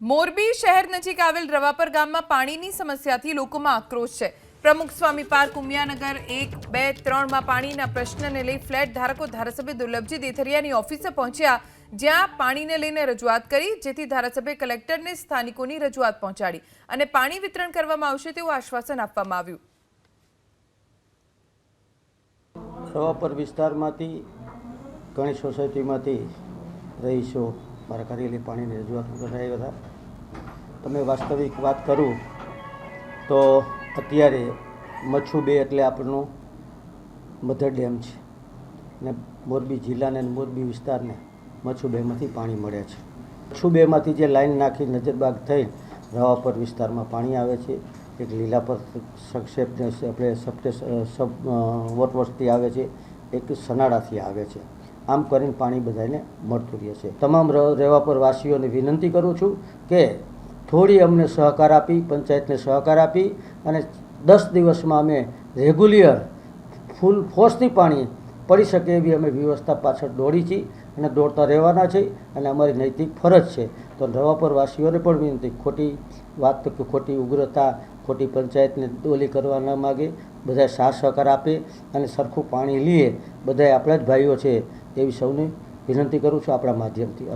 મોરબી શહેર નજીક આવેલ રવાપર ગામમાં પાણીની સમસ્યાથી લોકોમાં આક્રોશ છે. પ્રમુખ સ્વામી પાર્ક ઉમિયાનગર એક, બે, ત્રણમાં પાણીના પ્રશ્નને લઈ ફ્લેટ ધારકો ધારાસભ્ય દુર્લભજી દેથરિયાની ઓફિસે પહોંચ્યા, જ્યાં પાણીને લઈને રજૂઆત કરી, જેથી ધારાસભ્ય કલેક્ટરને સ્થાનિકોની રજૂઆત પહોંચાડી અને પાણી વિતરણ કરવામાં આવશે તેવું આશ્વાસન આપવામાં આવ્યું. રવાપર વિસ્તારમાંથી ઘણી સોસાયટીમાંથી રહીશો મારા કરેલી પાણીની રજૂઆત કરવા હતા તમે વાસ્તવિક વાત કરું તો અત્યારે મચ્છુ બે એટલે આપણું મધર ડેમ છે. ને મોરબી જિલ્લાને મોરબી વિસ્તારને મચ્છુ બેમાંથી પાણી મળે છે. મચ્છુ બેમાંથી જે લાઈન નાખી નજરબાગ થઈ, રવાપર વિસ્તારમાં પાણી આવે છે. એક લીલાપર સંક્ષેપને આપણે સબ વોટવર્સથી આવે છે. એક સનાડાથી આવે છે. આમ કરીને પાણી બધાને મળતું રહે છે. તમામ રહેવા પર વાસીઓને વિનંતી કરું છું કે થોડી અમને સહકાર આપી, પંચાયતને સહકાર આપી અને દસ દિવસમાં અમે રેગ્યુલર ફૂલ ફોર્સથી પાણી પડી શકે એવી અમે વ્યવસ્થા પાછળ દોડી છીએ અને દોડતા રહેવાના છે અને અમારી નૈતિક ફરજ છે. તો રવાપર વાસીઓને પણ વિનંતી, ખોટી વાત કે ખોટી ઉગ્રતા ખોટી પંચાયતને ડોલી કરવા ન માગે, બધા સાથ સહકાર આપે અને સરખું પાણી લઈએ બધા આપણા જ ભાઈઓ છે. એવી સૌને વિનંતી કરું છું આપણા માધ્યમથી.